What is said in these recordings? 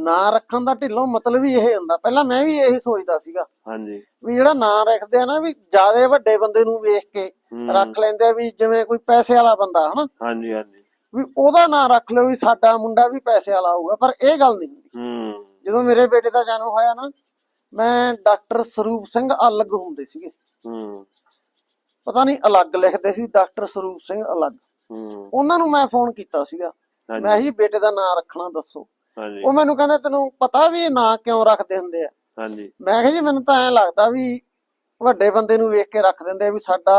ਨਾਂ ਰੱਖਣ ਦਾ ਢਿੱਲੋਂ ਮਤਲਬ ਹੀ ਇਹ ਹੁੰਦਾ। ਪਹਿਲਾਂ ਮੈਂ ਵੀ ਇਹੀ ਸੋਚਦਾ ਸੀਗਾ ਹਾਂਜੀ। ਵੀ ਜਿਹੜਾ ਨਾਂ ਰੱਖਦੇ ਆ ਨਾ ਵੀ ਜਿਆਦੇ ਵੱਡੇ ਬੰਦੇ ਨੂੰ ਵੇਖ ਕੇ। ਰੱਖ ਲੈਂਦੇ ਆ ਵੀ ਜਿਵੇਂ ਕੋਈ ਪੈਸੇ ਵਾਲਾ ਬੰਦਾ ਹਨਾ? ਹਾਂਜੀ ਹਾਂਜੀ। ਵੀ ਉਹਦਾ ਨਾਂ ਰੱਖ ਲਿਓ ਵੀ ਸਾਡਾ ਮੁੰਡਾ ਵੀ ਪੈਸੇ ਵਾਲਾ ਹੋਊਗਾ ਪਰ ਇਹ ਗੱਲ ਨਹੀਂ ਹੁੰਦੀ। ਹੂੰ। ਜਦੋਂ ਮੇਰੇ ਬੇਟੇ ਦਾ ਜਨਮ ਹੋਇਆ ਨਾ ਮੈਂ ਡਾਕਟਰ ਸਰੂਪ ਸਿੰਘ ਅਲੱਗ ਹੁੰਦੇ ਸੀਗੇ। ਹੂੰ। ਪਤਾ ਨਹੀਂ ਅਲੱਗ ਲਿਖਦੇ ਸੀ ਡਾਕਟਰ ਸਰੂਪ ਸਿੰਘ ਅਲੱਗ। ਹੂੰ। ਉਹਨਾਂ ਨੂੰ ਮੈਂ ਫੋਨ ਕੀਤਾ ਸੀਗਾ। ਮੈਂ ਹੀ ਬੇਟੇ ਦਾ ਨਾਂ ਰੱਖਣਾ ਦੱਸੋ। ਹਾਂਜੀ। ਉਹ ਮੈਨੂੰ ਕਹਿੰਦੇ ਤੈਨੂੰ ਪਤਾ ਵੀ ਇਹ ਨਾਂ ਕਿਉਂ ਰੱਖਦੇ ਹੁੰਦੇ ਆ? ਹਾਂਜੀ। ਮੈਂ ਕਿਹਾ ਜੀ ਮੈਨੂੰ ਤਾਂ ਐਂ ਲੱਗਦਾ ਵੀ ਵੱਡੇ ਬੰਦੇ ਨੂੰ ਵੇਖ ਕੇ ਰੱਖ ਦਿੰਦੇ ਆ ਵੀ ਸਾਡਾ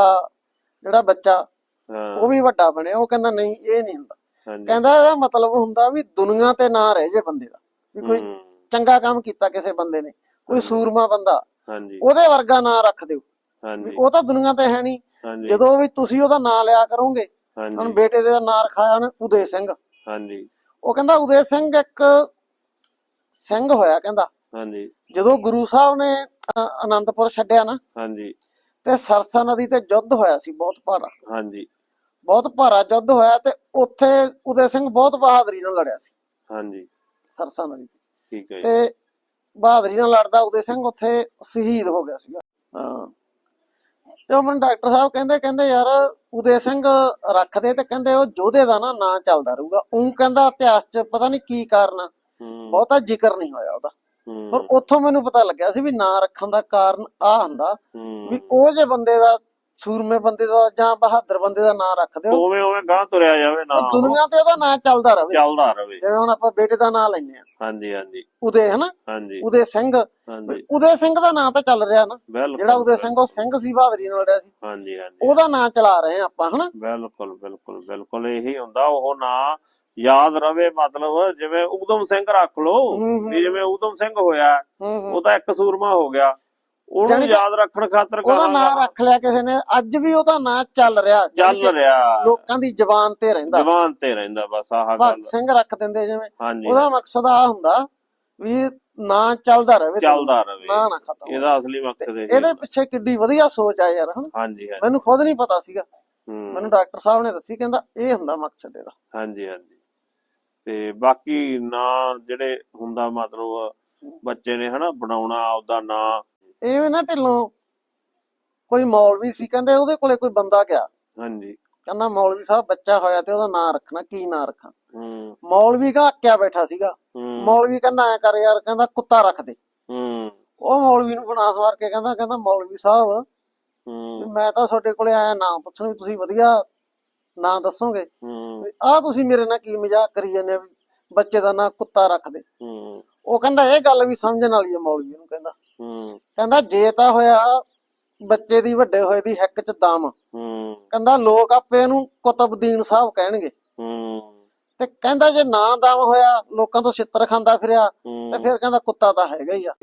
ਜਿਹੜਾ ਬੱਚਾ ਉਹ ਵੀ ਵੱਡਾ ਬਣਿਆ। ਉਹ ਕਹਿੰਦਾ ਨਹੀਂ ਇਹ ਨਹੀਂ ਹੁੰਦਾ। ਕਹਿੰਦਾ ਇਹਦਾ ਮਤਲਬ ਹੁੰਦਾ ਵੀ ਦੁਨੀਆ ਤੇ ਨਾਂ ਰਹਿ ਜੇ ਬੰਦੇ ਦਾ। ਵੀ ਕੋਈ ਚੰਗਾ ਕੰਮ ਕੀਤਾ ਕਿਸੇ ਬੰਦੇ ਨੇ ਕੋਈ ਸੂਰਮਾ ਬੰਦਾ ਹਾਂਜੀ। ਉਹਦੇ ਵਰਗਾ ਨਾਂ ਰੱਖ ਦਿਓ। ਹਾਂਜੀ। ਉਹ ਤਾਂ ਦੁਨੀਆ ਤੇ ਹੈ ਨਹੀਂ। ਜਦੋਂ ਵੀ ਤੁਸੀਂ ਉਹਦਾ ਨਾਂ ਲਿਆ ਕਰੋਗੇ ਹੁਣ ਬੇਟੇ ਦੇ ਨਾਂ ਰਖਾਇਆ ਉਹਨੇ ਉਦੇ ਸਿੰਘ। ਹਾਂਜੀ। ਉਹ ਕਹਿੰਦਾ ਉਦੇ ਸਿੰਘ ਇੱਕ ਸਿੰਘ ਹੋਇਆ ਕਹਿੰਦਾ। ਹਾਂਜੀ। ਜਦੋਂ ਗੁਰੂ ਸਾਹਿਬ ਨੇ ਅ, ਆਨੰਦਪੁਰ ਛੱਡਿਆ ਨਾ ਹਾਂਜੀ। ਤੇ ਸਰਸਾ ਨਦੀ ਤੇ ਯੁੱਧ ਹੋਇਆ ਸੀ ਬਹੁਤ ਭਾਰਾ। ਹਾਂਜੀ। ਬਹੁਤ ਭਾਰਾ ਯੁੱਧ ਹੋਇਆ ਤੇ ਉੱਥੇ ਉਦੇ ਸਿੰਘ ਬਹੁਤ ਬਹਾਦਰੀ ਨਾਲ ਲੜਿਆ ਸੀ। ਹਾਂਜੀ। ਸਰਸਾ ਨਦੀ ਤੇ। ਠੀਕ ਹੈ ਤੇ ਬਹਾਦਰੀ ਨਾਲ ਲੜਦਾ ਉਦੇ ਸਿੰਘ ਉੱਥੇ ਸ਼ਹੀਦ ਹੋ ਗਿਆ ਸੀਗਾ। ਹਾਂ। ਤੇ ਉਹ ਮੈਨੂੰ ਡਾਕਟਰ ਸਾਹਿਬ ਕਹਿੰਦੇ ਕਹਿੰਦੇ ਯਾਰ ਉਦੇ ਸਿੰਘ ਰੱਖਦੇ ਤੇ ਕਹਿੰਦੇ ਉਹ ਯੋਧੇ ਦਾ ਨਾ ਨਾਂ ਚੱਲਦਾ ਰਹੂਗਾ। ਉਹ ਕਹਿੰਦਾ ਇਤਿਹਾਸ 'ਚ ਪਤਾ ਨਹੀਂ ਕੀ ਕਾਰਨ ਆ, ਬਹੁਤਾ ਜ਼ਿਕਰ ਨਹੀਂ ਹੋਇਆ ਉਹਦਾ। ਪਰ ਉੱਥੋਂ ਮੈਨੂੰ ਪਤਾ ਲੱਗਿਆ ਸੀ ਵੀ ਨਾਂ ਰੱਖਣ ਦਾ ਕਾਰਨ ਆ ਹੁੰਦਾ। ਵੀ ਉਹ ਜੇ ਬੰਦੇ ਦਾ ਸੂਰਮੇ ਬੰਦੇ ਦਾ ਜਾਂ ਬਹਾਦਰ ਬੰਦੇ ਦਾ ਨਾਂ ਰੱਖਦੇ ਹੋ। ਉਵੇਂ ਉਵੇਂ ਗਾਂ ਤੁਰਿਆ ਜਾਵੇ ਨਾ ਦੁਨੀਆ ਤੇ ਉਹਦਾ ਨਾਂ ਚੱਲਦਾ ਰਹੇ ਚੱਲਦਾ ਰਵੇ। ਜਿਵੇਂ ਹੁਣ ਆਪਾਂ ਬੇਟੇ ਦਾ ਨਾਂ ਲੈਂਦੇ ਆ ਹਾਂਜੀ ਹਾਂਜੀ। ਉਦੇ ਹਨਾ? ਹਾਂਜੀ। ਉਦੇ ਸਿੰਘ। ਹਾਂਜੀ। ਉਦੇ ਸਿੰਘ ਦਾ ਨਾਂ ਤਾਂ ਚੱਲ ਰਿਹਾ ਨਾ। ਜਿਹੜਾ ਉਦੇ ਸਿੰਘ ਉਹ ਸਿੰਘ ਸੀ ਬਹਾਦਰੀ ਨਾਲ ਲੜਿਆ ਸੀ। ਹਾਂਜੀ ਹਾਂਜੀ। ਉਹਦਾ ਨਾਂ ਚਲਾ ਰਹੇ ਆ ਆਪਾਂ ਹਨਾ? ਬਿਲਕੁਲ ਬਿਲਕੁਲ ਬਿਲਕੁਲ ਇਹੀ ਹੁੰਦਾ। ਉਹ ਨਾਂ ਯਾਦ ਰਵੇ ਮਤਲਬ ਜਿਵੇਂ ਉਦਮ ਸਿੰਘ ਰੱਖ ਲੋ। ਵੀ ਜਿਵੇਂ ਉਦਮ ਸਿੰਘ ਹੋਇਆ ਉਹ ਤਾਂ ਇੱਕ ਸੂਰਮਾ ਹੋ ਗਿਆ। ਉਹਨੂੰ ਯਾਦ ਰੱਖਣ ਖਾਤਰ ਉਹਦਾ ਨਾਂ ਰੱਖ ਲਿਆ ਕਿਸੇ ਨੇ ਅੱਜ ਵੀ ਉਹਦਾ ਨਾਂ ਚੱਲ ਰਿਹਾ ਚੱਲ ਰਿਹਾ। ਲੋਕਾਂ ਦੀ ਜ਼ਬਾਨ ਤੇ ਰਹਿੰਦਾ। ਜਵਾਨ ਤੇ ਰਹਿੰਦਾ ਬਸ ਆਹ ਗੱਲ। ਭਗਤ ਸਿੰਘ ਰੱਖ ਦਿੰਦੇ ਜਿਵੇਂ। ਉਹਦਾ ਮਕਸਦ ਆ ਹੁੰਦਾ ਵੀ ਨਾਂ ਚੱਲਦਾ ਰਹੇ। ਚੱਲਦਾ ਰਵੇ ਨਾਂ ਨਾ ਖਤਮ। ਇਹਦਾ ਅਸਲੀ ਮਕਸਦ ਇਹ ਇਹਦੇ ਪਿੱਛੇ ਕਿੱਡੀ ਵਧੀਆ ਸੋਚ ਆ ਯਾਰ ਹਨਾ? ਹਾਂਜੀ ਹਾਂਜੀ। ਮੈਨੂੰ ਖੁਦ ਨਹੀਂ ਪਤਾ ਸੀਗਾ। ਮੈਨੂੰ ਡਾਕਟਰ ਸਾਹਿਬ ਨੇ ਦੱਸੀ ਕਹਿੰਦਾ ਇਹ ਹੁੰਦਾ ਮਕਸਦ ਇਹਦਾ। ਹਾਂਜੀ ਹਾਂਜੀ। ਤੇ ਬਾਕੀ ਨਾਂ ਜਿਹੜੇ ਹੁੰਦਾ ਮਤਲਬ ਬੱਚੇ ਨੇ ਹਨਾ ਬਣਾਉਣਾ ਆਪਦਾ ਨਾਂ ਐਵੇਂ ਨਾ ਢਿੱਲੋਂ ਕੋਈ ਮੌਲਵੀ ਸੀ ਕਹਿੰਦੇ ਉਹਦੇ ਕੋਲੇ ਕੋਈ ਬੰਦਾ ਗਿਆ। ਹਾਂਜੀ। ਕਹਿੰਦਾ ਮੌਲਵੀ ਸਾਹਿਬ ਬੱਚਾ ਹੋਇਆ ਤੇ ਉਹਦਾ ਨਾਂ ਰੱਖਣਾ ਕੀ ਨਾਂ ਰੱਖਾਂ। ਹੂੰ। ਮੌਲਵੀ ਘਾਕਿਆ ਬੈਠਾ ਸੀਗਾ। ਮੌਲਵੀ ਕਹਿੰਦਾ ਐ ਕਰ ਯਾਰ ਕਹਿੰਦਾ ਕੁੱਤਾ ਰੱਖ ਦੇ। ਹੂੰ। ਉਹ ਮੌਲਵੀ ਨੂੰ ਬਣਾ ਸਵਾਰ ਕੇ ਕਹਿੰਦਾ ਕਹਿੰਦਾ ਮੌਲਵੀ ਸਾਹਿਬ ਹੂੰ। ਮੈਂ ਤਾਂ ਤੁਹਾਡੇ ਕੋਲੇ ਆਇਆ ਨਾਂ ਪੁੱਛਣ ਵੀ ਤੁਸੀਂ ਵਧੀਆ ਨਾਂ ਦੱਸੋਗੇ। ਹੂੰ। ਆ ਤੁਸੀਂ ਮੇਰੇ ਨਾਲ ਕੀ ਮਜ਼ਾਕ ਕਰੀ ਜਾਂਦੇ ਆ ਵੀ ਬੱਚੇ ਦਾ ਨਾਂ ਕੁੱਤਾ ਰੱਖ ਦੇ। ਹੂੰ। ਉਹ ਕਹਿੰਦਾ ਇਹ ਗੱਲ ਵੀ ਸਮਝਣ ਵਾਲੀ ਹੈ ਮੌਲਵੀ ਨੂੰ ਕਹਿੰਦਾ। ਹੂੰ। ਕਹਿੰਦਾ ਜੇ ਤਾਂ ਹੋਇਆ ਬੱਚੇ ਦੀ ਵੱਡੇ ਹੋਏ ਦੀ ਹਿੱਕ 'ਚ ਦਮ। ਹੂੰ। ਕਹਿੰਦਾ ਲੋਕ ਆਪੇ ਇਹਨੂੰ ਕੁਤਬਦੀਨ ਸਾਹਿਬ ਕਹਿਣਗੇ। ਹੂੰ। ਤੇ ਕਹਿੰਦਾ ਜੇ ਨਾ ਦਮ ਹੋਇਆ ਲੋਕਾਂ ਤੋਂ ਛਿੱਤਰ ਖਾਂਦਾ ਫਿਰਿਆ ਤੇ ਫਿਰ ਕਹਿੰਦਾ ਕੁੱਤਾ ਤਾਂ ਹੈਗਾ ਹੀ ਆ।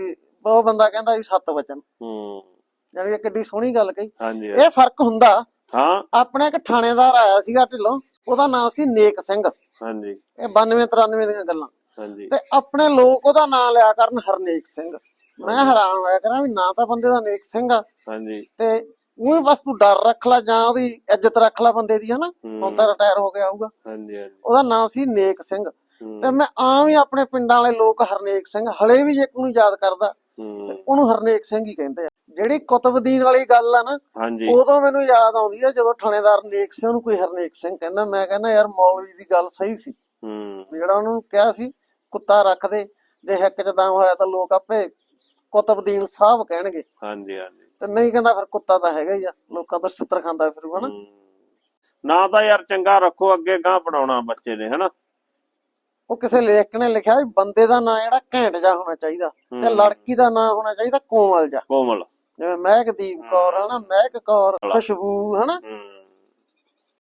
ਉਹ ਬੰਦਾ ਕਹਿੰਦਾ ਜੀ ਸੱਤ ਵਚਨ। ਹੂੰ। ਯਾਨੀ ਇਹ ਕਿੱਡੀ ਸੋਹਣੀ ਗੱਲ ਕਹੀ। ਹਾਂਜੀ ਇਹ ਫ਼ਰਕ ਹੁੰਦਾ। ਹਾਂ। ਆਪਣੇ ਇੱਕ ਥਾਣੇਦਾਰ ਆਇਆ ਸੀਗਾ ਢਿੱਲੋਂ ਉਹਦਾ ਨਾਮ ਸੀ ਨੇਕ ਸਿੰਘ। ਹਾਂਜੀ। ਇਹ 92 93 ਦੀਆਂ ਗੱਲਾਂ। ਹਾਂਜੀ। ਤੇ ਆਪਣੇ ਲੋਕ ਉਹਦਾ ਨਾਮ ਲਿਆ ਕਰਨ ਹਰਨੇਕ ਸਿੰਘ। ਮੈਂ ਹੈਰਾਨ ਹੋਇਆ ਕਰਾਂ ਵੀ ਨਾਂ ਤਾਂ ਬੰਦੇ ਦਾ ਨੇਕ ਸਿੰਘ ਆ। ਹਾਂਜੀ। ਤੇ ਉਹ ਬਸ ਤੂੰ ਡਰ ਰੱਖ ਲੈ ਜਾਂ ਉਹਦੀ ਇੱਜ਼ਤ ਰੱਖ ਲੈ ਬੰਦੇ ਦੀ ਹਨਾ। ਹੁਣ ਤਾਂ ਰਿਟਾਇਰ ਹੋ ਗਿਆ ਹੋਊਗਾ। ਹਾਂਜੀ ਹਾਂਜੀ। ਉਹਦਾ ਨਾਂ ਸੀ ਨੇਕ ਸਿੰਘ। ਤੇ ਮੈਂ ਆਮ ਹੀ ਆਪਣੇ ਪਿੰਡਾਂ ਵਾਲੇ ਲੋਕ ਹਰਨੇਕ ਸਿੰਘ ਹਲੇ ਵੀ ਜੇ ਕੋਈ ਨੂੰ ਯਾਦ ਕਰਦਾ ਉਹਨੂੰ ਹਰਨੇਕ ਸਿੰਘ ਹੀ ਕਹਿੰਦੇ ਆ। ਜਿਹੜੀ ਕੁਤਬਦੀਨ ਵਾਲੀ ਗੱਲ ਆ ਨਾ ਉਦੋਂ ਮੈਨੂੰ ਯਾਦ ਆਉਂਦੀ ਆ ਜਦੋਂ ਥਾਣੇਦਾਰ ਨੇਕ ਸਿੰਘ ਨੂੰ ਕੋਈ ਹਰਨੇਕ ਸਿੰਘ ਕਹਿੰਦਾ ਮੈਂ ਕਹਿੰਦਾ ਯਾਰ ਮੌਲਵੀ ਦੀ ਗੱਲ ਸਹੀ ਸੀ। ਜਿਹੜਾ ਉਹਨੂੰ ਕਿਹਾ ਸੀ ਕੁੱਤਾ ਰੱਖ ਦੇ ਜੇ ਹਿੱਕ ਚ ਦਮ ਹੋਇਆ ਤਾਂ ਲੋਕ ਆਪੇ ਕੁਤਬਦੀਨ ਸਾਹਿਬ ਕਹਿਣਗੇ। ਹਾਂਜੀ ਹਾਂਜੀ। ਤੇ ਨਹੀਂ ਕਹਿੰਦਾ ਫਿਰ ਕੁੱਤਾ ਤਾਂ ਹੈਗਾ ਹੀ ਆ ਲੋਕਾਂ ਤੋਂ ਛਿੱਤਰ ਖਾਂਦਾ ਫਿਰ ਹਨਾ। ਨਾ ਤਾਂ ਯਾਰ ਚੰਗਾ ਰੱਖੋ ਅੱਗੇ ਗਾਂ ਬਣਾਉਣਾ ਬੱਚੇ ਨੇ ਹਨਾ। ਉਹ ਕਿਸੇ ਲੇਖਕ ਨੇ ਲਿਖਿਆ ਵੀ ਬੰਦੇ ਦਾ ਨਾਂ ਜਿਹੜਾ ਘੈਂਟ ਜਾ ਹੋਣਾ ਚਾਹੀਦਾ ਤੇ। ਲੜਕੀ ਦਾ ਨਾਂ ਹੋਣਾ ਚਾਹੀਦਾ ਕੋਮਲ ਜਾ ਕੋਮਲ। ਜਿਵੇਂ ਮਹਿਕਦੀਪ ਕੌਰ ਹਨਾ ਮਹਿਕ ਕੌਰ ਖੁਸ਼ਬੂ ਹਨਾ।